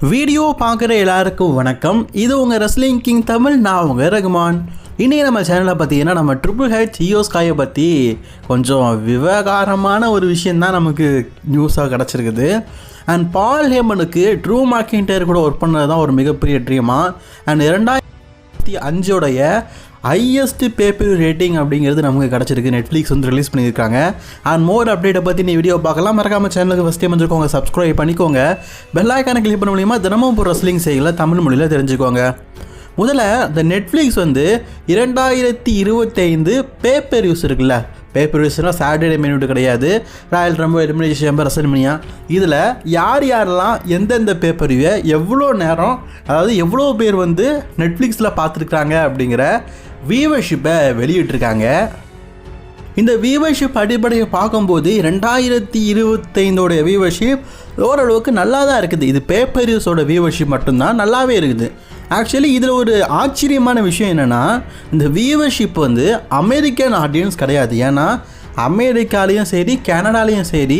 Video பார்க்குற எல்லாருக்கும் வணக்கம். இது உங்கள் ரெஸ்லிங் கிங் தமிழ் நான் உங்கள் ரகுமான். இன்றைக்கி நம்ம சேனலில் பார்த்தீங்கன்னா நம்ம ட்ரிபிள் ஹெச் ஸ்காயை பற்றி கொஞ்சம் விவகாரமான ஒரு விஷயந்தான் நமக்கு நியூஸாக கிடச்சிருக்குது. அண்ட் பால் ஹேமனுக்கு ட்ரூ மார்க்கின்டர் கூட ஒர்க் பண்ணது தான் ஒரு மிகப்பெரிய ட்ரீமா அண்ட் இருபத்தி அஞ்சோடைய ஹையஸ்ட் பேப்பர் ரேட்டிங் அப்படிங்கிறது நமக்கு கிடச்சிருக்கு. நெட்ஃப்ளிக்ஸ் வந்து ரிலீஸ் பண்ணியிருக்காங்க. அண்ட் மோர் அப்டேட்டை பற்றி நீ வீடியோ பார்க்கலாம். மறக்காமல் சேனலுக்கு ஃபஸ்ட் டைம் வந்துருக்கோங்க சப்ஸ்கிரைப் பண்ணிக்கோங்க. பெல் கிளிக் பண்ண மூலியமாக தினமும் இப்போ ரெஸ்லிங் செய்யல தமிழ் மொழியில் தெரிஞ்சுக்கோங்க. முதல்ல இந்த நெட்ஃப்ளிக்ஸ் வந்து இரண்டாயிரத்தி இருபத்தைந்து பேப்பர் யூஸ் இருக்குல்ல. பேப்பர் வியூஸ்னால் சாட்டர்டே மினிட் கிடையாது. Royal Rumble Elimination Chamber WrestleMania இதில் யார் யாரெல்லாம் எந்தெந்த பேப்பர் வியூவை எவ்வளோ நேரம் அதாவது எவ்வளோ பேர் வந்து நெட்ஃப்ளிக்ஸில் பார்த்துருக்குறாங்க அப்படிங்கிற வீவர்ஷிப்பை வெளியிட்டிருக்காங்க. இந்த வியூவர்ஷிப் அடிப்படையை பார்க்கும்போது ரெண்டாயிரத்தி இருபத்தைந்தோடைய வியூவர்ஷிப் ஓரளவுக்கு நல்லா தான் இருக்குது. இது பேப்பர் யூஸோட வியூவர்ஷிப் மட்டும்தான் நல்லாவே இருக்குது. ஆக்சுவலி இதில் ஒரு ஆச்சரியமான விஷயம் என்னென்னா இந்த வியூவர்ஷிப் வந்து அமெரிக்கன் ஆடியன்ஸ் கிடையாது. ஏன்னா அமெரிக்காலேயும் சரி கனடாலேயும் சரி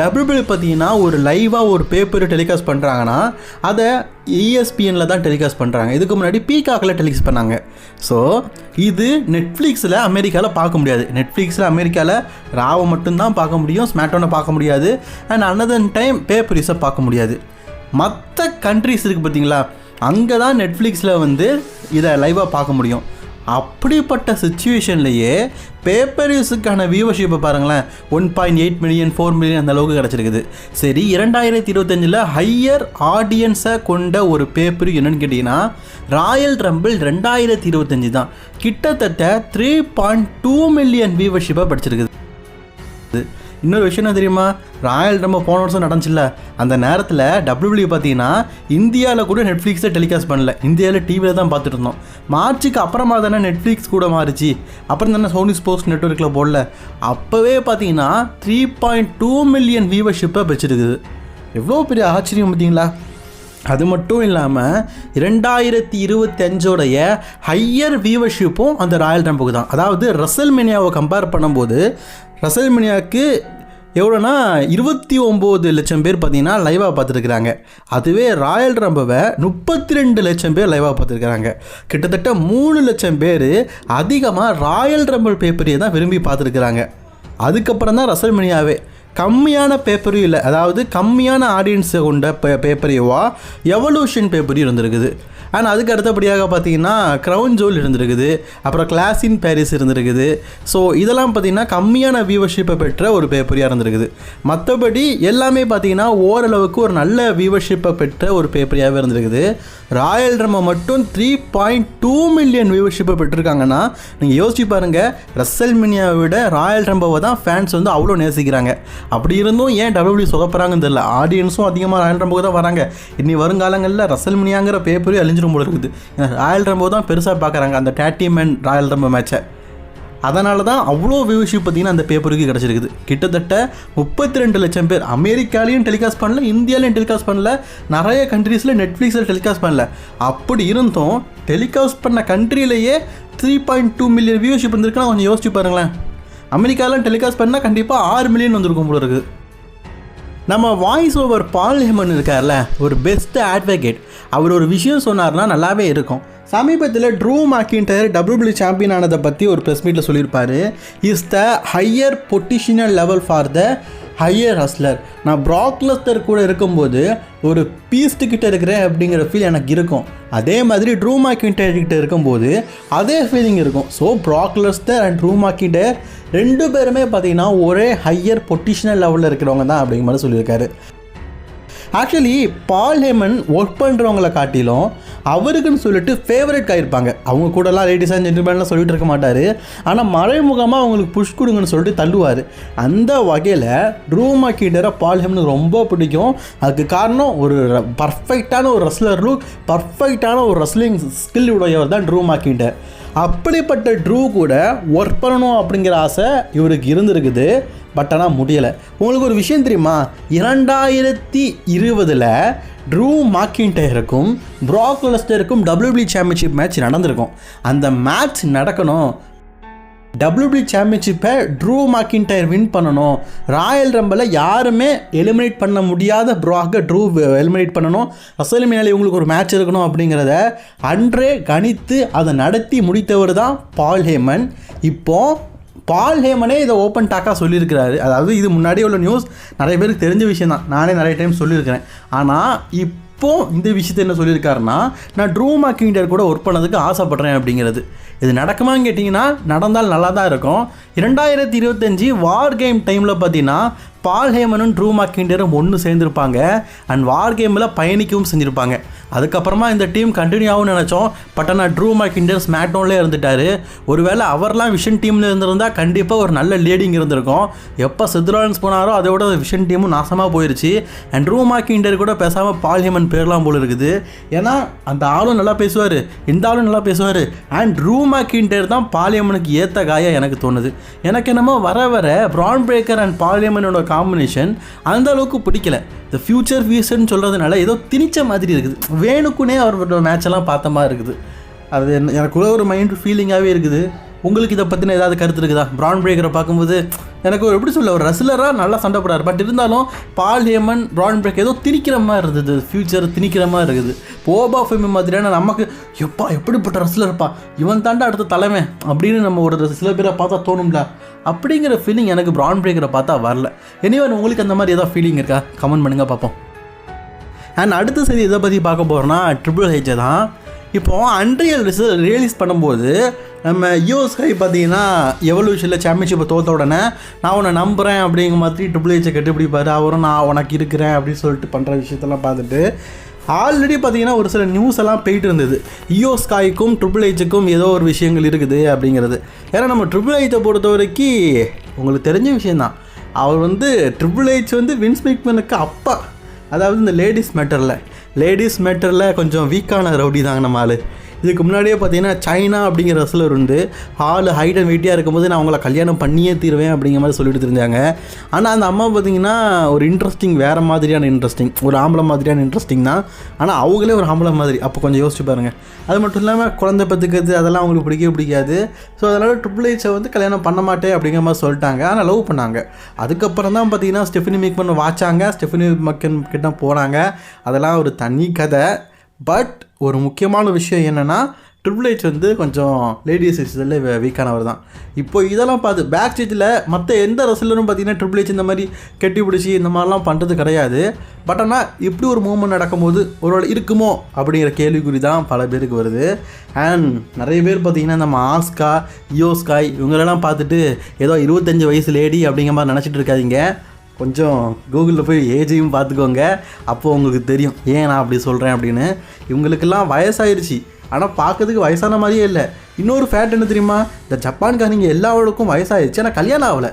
டபிள்யூபிள்யூ பார்த்தீங்கன்னா ஒரு லைவாக ஒரு பேப்பர் டெலிகாஸ்ட் பண்ணுறாங்கன்னா அதை இஎஸ்பிஎனில் தான் டெலிகாஸ்ட் பண்ணுறாங்க இதுக்கு முன்னாடி பீகாக்கில் டெலிகாஸ்ட் பண்ணாங்க. ஸோ இது நெட்ஃப்ளிக்ஸில் அமெரிக்காவில் பார்க்க முடியாது. நெட்ஃப்ளிக்ஸில் அமெரிக்காவில் ராவை மட்டும்தான் பார்க்க முடியும் ஸ்மாட்டோனை பார்க்க முடியாது அண்ட் அனதர் டைம் பேப்பரிஸை பார்க்க முடியாது. மற்ற கண்ட்ரிஸ் இருக்குது பார்த்தீங்களா? அங்கே தான் நெட்ஃப்ளிக்ஸில் வந்து இதை லைவாக பார்க்க முடியும். அப்படிப்பட்ட சுச்சுவேஷன்லேயே பேப்பர் யூஸுக்கான வியூவர்ஷிப்பை பாருங்களேன். One point eight million four million அந்த அளவுக்கு கிடச்சிருக்குது. சரி இரண்டாயிரத்தி இருபத்தஞ்சில் ஹையர் ஆடியன்ஸை கொண்ட ஒரு பேப்பர் என்னன்னு கேட்டிங்கன்னா ராயல் ரம்பிள் ரெண்டாயிரத்தி இருபத்தஞ்சி தான் கிட்டத்தட்ட த்ரீ பாயிண்ட் டூ மில்லியன் வியூவர்ஷிப்பை படிச்சிருக்குது. இன்னொரு விஷயம் என்ன தெரியுமா? ராயல் ரம்ப போன வருஷம் நடந்துச்சுல்ல அந்த நேரத்தில் டபிள்யூபிள்யூ பார்த்தீங்கன்னா இந்தியாவில் கூட நெட்ஃப்ளிக்ஸை டெலிகாஸ்ட் பண்ணல. இந்தியாவில் டிவியில் தான் பார்த்துட்டு இருந்தோம். மார்ச்சுக்கு அப்புறமா தானே நெட்ஃப்ளிக்ஸ் கூட மாறிச்சு. அப்புறம் தானே சோனி ஸ்போர்ட்ஸ் நெட்ஒர்க்கில் போடல. அப்போவே பார்த்தீங்கன்னா த்ரீ பாயிண்ட் டூ மில்லியன் வியூவர்ஷிப்பை வச்சுருக்குது எவ்வளோ பெரிய ஆச்சரியம் பார்த்தீங்களா? அது மட்டும் இல்லாமல் இரண்டாயிரத்தி இருபத்தஞ்சோடைய ஹையர் வியூவர்ஷிப்பும் அந்த ராயல் ரம்புக்கு தான். அதாவது ரசல் மினியாவை கம்பேர் பண்ணும்போது ரசல் மினியாவுக்கு எவ்வளோனா இருபத்தி ஒம்பது லட்சம் பேர் பார்த்தீங்கன்னா லைவாக பார்த்துருக்குறாங்க. அதுவே ராயல் ரம்பவை முப்பத்தி ரெண்டு லட்சம் பேர் லைவாக பார்த்துருக்குறாங்க. கிட்டத்தட்ட மூணு லட்சம் பேர் அதிகமாக ராயல் ரம்பல் பேப்பரியை தான் விரும்பி பார்த்துருக்குறாங்க. அதுக்கப்புறம் தான் ரசல்மணியாவே கம்மியான பேப்பரும் இல்லை. அதாவது கம்மியான ஆடியன்ஸை கொண்ட பே பேப்பரியவா எவல்யூஷன் பேப்பரையும் இருந்திருக்குது. ஆனால் அதுக்கு அடுத்தபடியாக பார்த்தீங்கன்னா க்ரௌன் ஜோல் இருந்திருக்குது. அப்புறம் கிளாஸ் இன் பாரிஸ் இருந்திருக்குது. ஸோ இதெல்லாம் பார்த்தீங்கன்னா கம்மியான வியூவர்ஷிப்பை பெற்ற ஒரு பேப்பரியாக இருந்திருக்குது. மற்றபடி எல்லாமே பார்த்தீங்கன்னா ஓரளவுக்கு ஒரு நல்ல வியூவர்ஷிப்பை பெற்ற ஒரு பேப்பரியாகவே இருந்திருக்குது. ராயல் ட்ரம்மை மட்டும் த்ரீ பாயிண்ட் டூ மில்லியன் வியூவர்ஷிப்பை பெற்றிருக்காங்கன்னா நீங்கள் யோசிச்சு பாருங்கள் ரஸ்ஸல் மினியாவை விட ராயல் ட்ரம்பவை தான் ஃபேன்ஸ் வந்து அவ்வளோ நேசிக்கிறாங்க. அப்படி இருந்தும் ஏன் டபிள்யூ சொதப்புறாங்கன்னு தெரியல. ஆடியன்ஸும் அதிகமாக ராயல் ட்ரம்புக்கு தான் வராங்க. இனி வருங்காலங்களில் ரசல் மினியாங்கிற பேப்பரே அழிஞ்சிரும் போல இருக்குது. ஏன்னா ராயல் ரம்போ தான் பெருசாக பார்க்குறாங்க அந்த டேட்டி மேன் ராயல் ரம்போ மேட்சை அதனால தான் அவ்வளோ வியூஷிப் பார்த்தீங்கன்னா அந்த பேப்பருக்கு கிடச்சிருக்குது. கிட்டத்தட்ட முப்பத்தி ரெண்டு லட்சம் பேர் அமெரிக்காலையும் டெலிகாஸ்ட் பண்ணல இந்தியாலையும் டெலிகாஸ்ட் பண்ணல நிறைய கண்ட்ரீஸில் நெட்ஃப்ளிக்ஸில் டெலிகாஸ்ட் பண்ணல. அப்படி இருந்தும் டெலிகாஸ்ட் பண்ண கண்ட்ரிலேயே three point two million viewership வந்திருக்குன்னா கொஞ்சம் யோசிச்சு பாருங்களேன். அமெரிக்காலாம் டெலிகாஸ்ட் பண்ணால் கண்டிப்பாக ஆறு மில்லியன் வந்திருக்கும் போல இருக்குது. நம்ம வாய்ஸ் ஓவர் பால் ஹெமன் இருக்கார்ல ஒரு பெஸ்ட் அட்வொகேட் அவர் ஒரு விஷயம் சொன்னார்னா நல்லாவே இருக்கும். சமீபத்தில் ட்ரூ மாக்கின்டர் டபிள்யூபிள்யூ சாம்பியன் ஆனதை பற்றி ஒரு ப்ரெஸ் மீட்டில் சொல்லியிருப்பார். Is the higher potential level for the higher hustler நான் ப்ராக்லஸ்டர் கூட இருக்கும்போது ஒரு பீஸ்ட்டு கிட்ட இருக்கிறேன் அப்படிங்கிற ஃபீல் எனக்கு இருக்கும். அதே மாதிரி ட்ரூ மாக்கின்டர் கிட்ட இருக்கும்போது அதே ஃபீலிங் இருக்கும். So Brock Lesnar and Drew McIntyre ரெண்டு பேருமே பார்த்தீங்கன்னா ஒரே ஹையர் பொட்டிஷனல் லெவலில் இருக்கிறவங்க தான் அப்படிங்கிற மாதிரி சொல்லியிருக்காரு. ஆக்சுவலி பால் ஹேமன் ஒர்க் பண்ணுறவங்கள காட்டிலும் அவருக்குன்னு சொல்லிட்டு ஃபேவரட் ஆயிருப்பாங்க அவங்க கூடலாம் லேடிஸ் அண்ட் ஜென்டில்மேன்லாம் சொல்லிட்டு இருக்க மாட்டார். ஆனால் மறைமுகமாக அவங்களுக்கு புஷ் கொடுங்கன்னு சொல்லிட்டு தள்ளுவார். அந்த வகையில் ரூமா கீட்டரை பால் ஹேமனுக்கு ரொம்ப பிடிக்கும். அதுக்கு காரணம் ஒரு பர்ஃபெக்டான ஒரு ரஸ்லர் லுக் பர்ஃபெக்டான ஒரு ரஸ்லிங் ஸ்கில் உடையவர் தான் ட்ரூமா கீட்டர் அப்படிப்பட்ட ட்ரூ கூட ஒர்க் பண்ணணும் அப்படிங்கிற ஆசை இவருக்கு இருந்திருக்குது. பட் ஆனால் முடியலை. உங்களுக்கு ஒரு விஷயம் தெரியுமா? இரண்டாயிரத்தி இருபதில் ட்ரூ மாக்கின்டயருக்கும் ப்ராக் லெஸ்டருக்கும் டபிள்யூபிள்யூ சாம்பியன்ஷிப் மேட்ச் நடந்திருக்கும். அந்த மேட்ச் நடக்கணும். டபிள்யூபிள்யூ சாம்பியன்ஷிப்பை ட்ரூ மாக்கின்டயர் வின் பண்ணணும். ராயல் ரம்பில் யாருமே எலிமினேட் பண்ண முடியாத ப்ரோவாக ட்ரூ எலிமினேட் பண்ணணும். அசலிமினாலே இவங்களுக்கு ஒரு மேட்ச் இருக்கணும் அப்படிங்கிறத அன்றே கணித்து அதை நடத்தி முடித்தவர் தான் பால் ஹேமன் இப்போ பால் ஹேமனே இதை ஓப்பன் டாக்காக சொல்லியிருக்கிறாரு. அதாவது இது முன்னாடி உள்ள நியூஸ் நிறைய பேருக்கு தெரிஞ்ச விஷயம் தான். நானே நிறைய டைம் சொல்லியிருக்கிறேன். ஆனால் இப்போ இந்த விஷயத்தை என்ன சொல்லியிருக்காருன்னா நான் ட்ரூ மாக்கிண்டர் கூட ஒர்க் பண்ணதுக்கு ஆசைப்பட்றேன் அப்படிங்கிறது. இது நடக்குமான்னு கேட்டிங்கன்னா நடந்தால் நல்லா தான் இருக்கும். இரண்டாயிரத்தி இருபத்தஞ்சி வார் கேம் டைமில் பார்த்தீங்கன்னா பால் ஹேமனும் ட்ரூ மாக்கிண்டரும் ஒன்று சேர்ந்துருப்பாங்க. அண்ட் வார் கேமில் பயணிக்கவும் செஞ்சுருப்பாங்க. அதுக்கப்புறமா இந்த டீம் கண்டினியூ ஆகும்னு நினச்சோம். பட் ஆனால் ட்ரூ மாக்கிண்டர் ஸ்மாக்டவுன்லேயே இருந்துட்டார். ஒருவேளை அவர்லாம் விஷன் டீமில் இருந்திருந்தால் கண்டிப்பாக ஒரு நல்ல லீடிங் இருந்திருக்கும். எப்போ சித்ராலன்ஸ் போனாரோ அதோட விஷன் டீமும் நாசமாக போயிடுச்சு அண்ட் ட்ரூ மாக்கிண்டர் கூட பேசாமல் பால் ஹேமன் பேர்லாம் போல இருக்குது. ஏன்னா அந்த ஆளும் நல்லா பேசுவார். இந்த ஆளும் நல்லா பேசுவார். அண்ட் ட்ரூ மாக்கிண்டர் தான் பாலியமனுக்கு ஏற்ற காயாக எனக்கு தோணுது. எனக்கு என்னமோ வர வர ப்ரான் பிரேக்கர் அண்ட் பாலியமனோட காம்பினேஷன் அந்த அளவுக்கு பிடிக்கல. இந்த ஃபியூச்சர் வியூசர்னு சொல்கிறதுனால ஏதோ திணிச்ச மாதிரி இருக்குது. வேணுக்குனே அவரோட மேட்ச் எல்லாம் பார்த்த மாதிரி இருக்குது. அது எனக்குள்ளே எனக்குள்ள ஒரு மைண்ட் ஃபீலிங்காகவே இருக்குது. உங்களுக்கு இதை பற்றின ஏதாவது கருத்து இருக்குதா? பிரான் பிரேக்கரை பார்க்கும்போது எனக்கு ஒரு எப்படி சொல்ல ஒரு ரசிலராக நல்லா சண்டை போடாரு பட் இருந்தாலும் பால் ஹேமன் பிரான் பிரேக் ஏதோ திணிக்கிற மாதிரி இருந்தது. ஃபியூச்சர் திணிக்கிற மாதிரி இருக்குது. போபா ஃபெமி மாதிரியான நமக்கு எப்பா எப்படிப்பட்ட ரசிலர்ப்பா இவன் தாண்டா அடுத்த தலைமை அப்படின்னு நம்ம ஒரு சில பேரை பார்த்தா தோணும்ல. அப்படிங்கிற ஃபீலிங் எனக்கு பிரான் பிரேக்கரை பார்த்தா வரல. எனிவன் உங்களுக்கு அந்த மாதிரி ஏதாவது ஃபீலிங் இருக்கா? கமெண்ட் பண்ணுங்கள் பார்ப்போம். அண்ட் அடுத்த செய்தி எதை பற்றி பார்க்க போகிறோன்னா ட்ரிபிள் ஹெச்சை தான். இப்போ அன்ரியல் ரிசல் ரிலீஸ் பண்ணும்போது நம்ம யூஎஸ்கை பார்த்தீங்கன்னா எவல்யூஷனில் சாம்பியன்ஷிப்பை தோத்த உடனே நான் உன்னை நம்புகிறேன் அப்படிங்கிற மாதிரி ட்ரிபிள் ஹெச்சை கட்டுப்பிடிப்பார் அவரும் நான் உனக்கு இருக்கிறேன் அப்படின்னு சொல்லிட்டு பண்ணுற விஷயத்தெல்லாம் பார்த்துட்டு ஆல்ரெடி பார்த்தீங்கன்னா ஒரு சில நியூஸ் எல்லாம் போயிட்டு இருந்தது. இயோஸ்காய்க்கும் ட்ரிபிள் ஹெச்சுக்கும் ஏதோ ஒரு விஷயங்கள் இருக்குது அப்படிங்கிறது. ஏன்னா நம்ம ட்ரிபிள் ஹெச்சை பொறுத்த வரைக்கும் உங்களுக்கு தெரிஞ்ச விஷயந்தான் அவர் வந்து ட்ரிபிள் ஹெச் வந்து வின்ஸ் மேக்மனுக்கு அப்பா. அதாவது இந்த லேடிஸ் மேட்டரில் லேடிஸ் மேட்டரில் கொஞ்சம் வீக்கான ரவுடி தாங்க நம்ம ஆள் இதுக்கு முன்னாடியே பார்த்தீங்கன்னா சைனா அப்படிங்கிற ரசலர் உண்டு. ஆள் ஹைட் அண்ட் வெயிட்டியாக இருக்கும்போது நான் அவங்கள கல்யாணம் பண்ணியே தீருவேன் அப்படிங்கிற மாதிரி சொல்லிட்டு இருந்தாங்க. ஆனால் அந்த அம்மா பார்த்தீங்கன்னா ஒரு இன்ட்ரெஸ்டிங் வேறு மாதிரியான இன்ட்ரெஸ்டிங் ஒரு ஆம்பளை மாதிரியான இன்ட்ரெஸ்டிங் தான். ஆனால் அவங்களே ஒரு ஆம்பளை மாதிரி. அப்போ கொஞ்சம் யோசிச்சு பாருங்கள் அது மட்டும் இல்லாமல் குழந்தை பத்துக்கிறது அதெல்லாம் அவங்களுக்கு பிடிக்கவே பிடிக்காது. ஸோ அதனால் ட்ரிபிள் ஹெச்சை வந்து கல்யாணம் பண்ண மாட்டேன் அப்படிங்கிற மாதிரி சொல்லிட்டாங்க. ஆனால் லவ் பண்ணாங்க. அதுக்கப்புறம் தான் பார்த்தீங்கன்னா ஸ்டெஃபினி மேக்மன் வாச்சாங்க. ஸ்டெஃபினி மக்கன் கிட்ட போனாங்க. அதெல்லாம் ஒரு தனி கதை. பட் ஒரு முக்கியமான விஷயம் என்னென்னா ட்ரிபிள் ஹெச் வந்து கொஞ்சம் லேடிஸ் இதில் வீக்கானவர் தான். இப்போ இதெல்லாம் பார்த்து பேக் ஸ்டேஜில் மற்ற எந்த ரசிலரும் பார்த்தீங்கன்னா ட்ரிபிள் ஹெச் இந்த மாதிரி கெட்டி பிடிச்சி இந்த மாதிரிலாம் பண்ணுறது கிடையாது. பட் ஆனால் இப்படி ஒரு மூமெண்ட் நடக்கும்போது ஒருவேளை இருக்குமோ அப்படிங்கிற கேள்விக்குறி தான் பல பேருக்கு வருது. அண்ட் நிறைய பேர் பார்த்தீங்கன்னா நம்ம ஆஸ்கா யோஸ்காய் இவங்களெல்லாம் பார்த்துட்டு ஏதோ இருபத்தஞ்சி வயசு லேடி அப்படிங்கிற மாதிரி நினச்சிட்டு இருக்காதீங்க. கொஞ்சம் கூகுளில் போய் ஏஜையும் பார்த்துக்கோங்க. அப்போது உங்களுக்கு தெரியும். ஏன் நான் அப்படி சொல்கிறேன் அப்படின்னு. இவங்களுக்கெல்லாம் வயசாயிருச்சு. ஆனால் பார்க்கறதுக்கு வயசான மாதிரியே இல்லை. இன்னொரு ஃபேட் என்ன தெரியுமா? இந்த ஜப்பான்காரங்க எல்லாவளுக்கும் வயசாயிருச்சு. ஆனால் கல்யாணம் ஆகலை.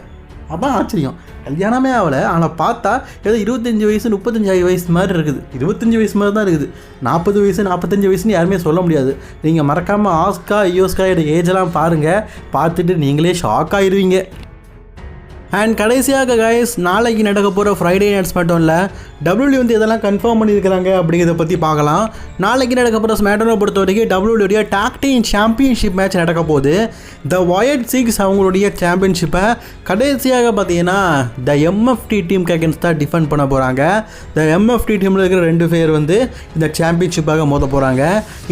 அதான் ஆச்சரியம். கல்யாணமே ஆகலை. ஆனால் பார்த்தா ஏதோ இருபத்தஞ்சி வயசு முப்பத்தஞ்சு வயசு மாதிரி இருக்குது. இருபத்தஞ்சி வயசு மாதிரி தான் இருக்குது. நாற்பது வயசு நாற்பத்தஞ்சு வயசுன்னு யாருமே சொல்ல முடியாது. நீங்கள் மறக்காமல் ஆஸ்கா யோஸ்காயோட ஏஜெல்லாம் பாருங்கள் பார்த்துட்டு நீங்களே ஷாக் ஆயிருவீங்க. அண்ட் கடைசியாக கைஸ் நாளைக்கு நடக்க போகிற ஃப்ரைடே நைட்ஸ் மட்டும் இல்லை வந்து இதெல்லாம் கன்ஃபார்ம் பண்ணியிருக்கிறாங்க அப்படிங்கிறத பற்றி பார்க்கலாம். நாளைக்கு நடக்க போகிற ஸ்மேட்டனை பொறுத்த வரைக்கும் டபிள்யூடைய டாக்டிங் சாம்பியன்ஷிப் மேட்ச் நடக்க போகுது. த ஒயட் சிக்ஸ் அவங்களுடைய சாம்பியன்ஷிப்பை கடைசியாக பார்த்தீங்கன்னா the MFT team against defend பண்ண போகிறாங்க த எம்எஃப்டி டீமில் இருக்கிற ரெண்டு பேர் வந்து இந்த சாம்பியன்ஷிப்பாக மோத போகிறாங்க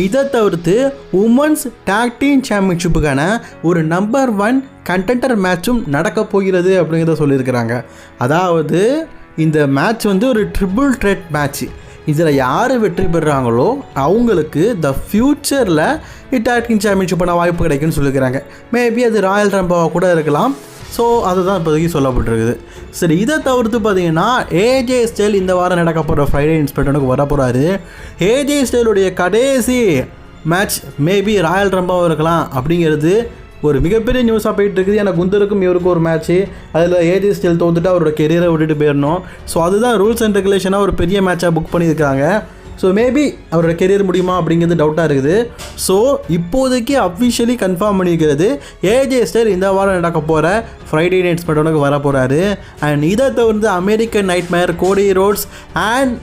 இதை தவிர்த்து உமன்ஸ் டாக் டீம் சாம்பியன்ஷிப்புக்கான ஒரு நம்பர் ஒன் கண்டென்டர் மேட்சும் நடக்க போகிறது அப்படிங்கிறத சொல்லியிருக்கிறாங்க. அதாவது இந்த மேட்ச் வந்து ஒரு ட்ரிபிள் ட்ரெட் மேட்ச்சு இதில் யார் வெற்றி பெறுறாங்களோ அவங்களுக்கு த ஃப்யூச்சரில் இட்டாக்கிங் சாம்பியன்ஷிப் பண்ண வாய்ப்பு கிடைக்கும்னு சொல்லியிருக்கிறாங்க. மேபி அது ராயல் ரம்பாவாக கூட இருக்கலாம். ஸோ அதுதான் இப்போதைக்கு சொல்லப்பட்டிருக்குது. சரி இதை தவிர்த்து பார்த்தீங்கன்னா ஏஜே ஸ்டைல் இந்த வாரம் நடக்க போகிற ஃப்ரைடே இன்ஸ்பெக்டனுக்கு வர போகிறாரு ஏஜே ஸ்டைலுடைய கடைசி மேட்ச் மேபி ராயல் ரம்பாவும் இருக்கலாம் அப்படிங்கிறது ஒரு மிகப்பெரிய நியூஸாக போயிட்டு இருக்குது எனக்கு குந்தருக்கும் இவருக்கும் ஒரு மேட்ச்சு அதில் ஏஜி ஸ்டில் தோத்துட்டு அவரோட கெரியரை விட்டுட்டு போயிடணும். ஸோ அதுதான் ரூல்ஸ் அண்ட் ரெகுலேஷனாக ஒரு பெரிய மேட்சாக புக் பண்ணியிருக்காங்க. ஸோ மேபி அவரோட கெரியர் முடியுமா அப்படிங்கிறது டவுட்டாக இருக்குது. ஸோ இப்போதைக்கு அஃபிஷியலி கன்ஃபார்ம் பண்ணியிருக்கிறது ஏஜே ஸ்டைல் இந்த வாரம் நடக்க போகிற ஃப்ரைடே நைட்ஸ் மட்டும் வர போகிறாரு அண்ட் இதை தவிர்த்து American Nightmare Cody Rhodes and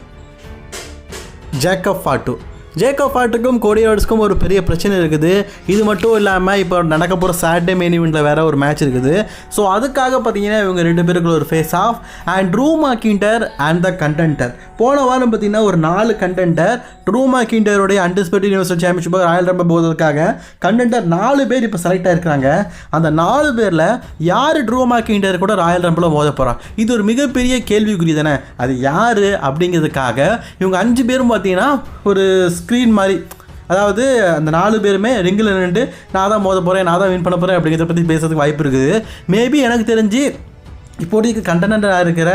Jacob Fatu Jacob ஹார்ட்டுக்கும் Cody ரோட்ஸ்க்கும் ஒரு பெரிய பிரச்சனை இருக்குது. இது மட்டும் இல்லாமல் இப்போ நடக்க போகிற சாட்டர்டே மெயின் இவெண்ட்டில் வேறு ஒரு மேட்ச் இருக்குது. ஸோ அதுக்காக பார்த்தீங்கன்னா இவங்க ரெண்டு பேருக்குள்ள ஒரு face off and Drew McIntyre and the contender போன வாரம் பார்த்தீங்கன்னா ஒரு நாலு contender Drew மாக்கிண்டருடைய undisputed universal championship Royal Rumble போவதற்காக கண்டென்டர் நாலு பேர் இப்போ செலக்ட் ஆகிருக்கிறாங்க அந்த நாலு பேரில் யார் ட்ரூ மாக்கிண்டர் கூட ராயல் ரம்பில் மோத போகிறான் இது ஒரு மிகப்பெரிய கேள்விக்குறி தானே. அது யார் அப்படிங்கிறதுக்காக இவங்க அஞ்சு பேரும் பார்த்தீங்கன்னா ஒரு ஸ்க்ரீன் மாதிரி அதாவது அந்த நாலு பேருமே ரிங்கில் நின்று நான் தான் மோத போகிறேன் நான் தான் வின் பண்ண போகிறேன் அப்படிங்கிறத பற்றி பேசுறதுக்கு வாய்ப்பு இருக்குது. மேபி எனக்கு தெரிஞ்சு இப்போதைக்கு கண்டனராக இருக்கிற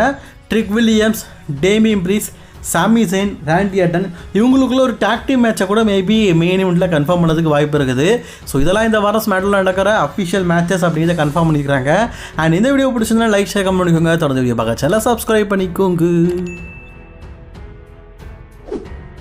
Trick Williams Damian Priest Sami Zayn Randy Orton இவங்களுக்குள்ள ஒரு டாக்டிவ் மேட்சை கூட மேபி மெயின் இவெண்ட்டில் கன்ஃபார்ம் பண்ணதுக்கு வாய்ப்பு இருக்குது. ஸோ இதெல்லாம் இந்த வாரம் ஸ்மேட்டில் நடக்கிற அஃபிஷியல் மேட்சஸ் அப்படிங்கிறத கன்ஃபார்ம் பண்ணிக்கிறாங்க அண்ட் இந்த வீடியோ பிடிச்சிருந்தா லைக் ஷேர் கமெண்ட் பண்ணிக்கோங்க. தொடர்ந்து வீடியோ பார்க்க சேனல் சப்ஸ்கிரைப் பண்ணிக்கோங்க.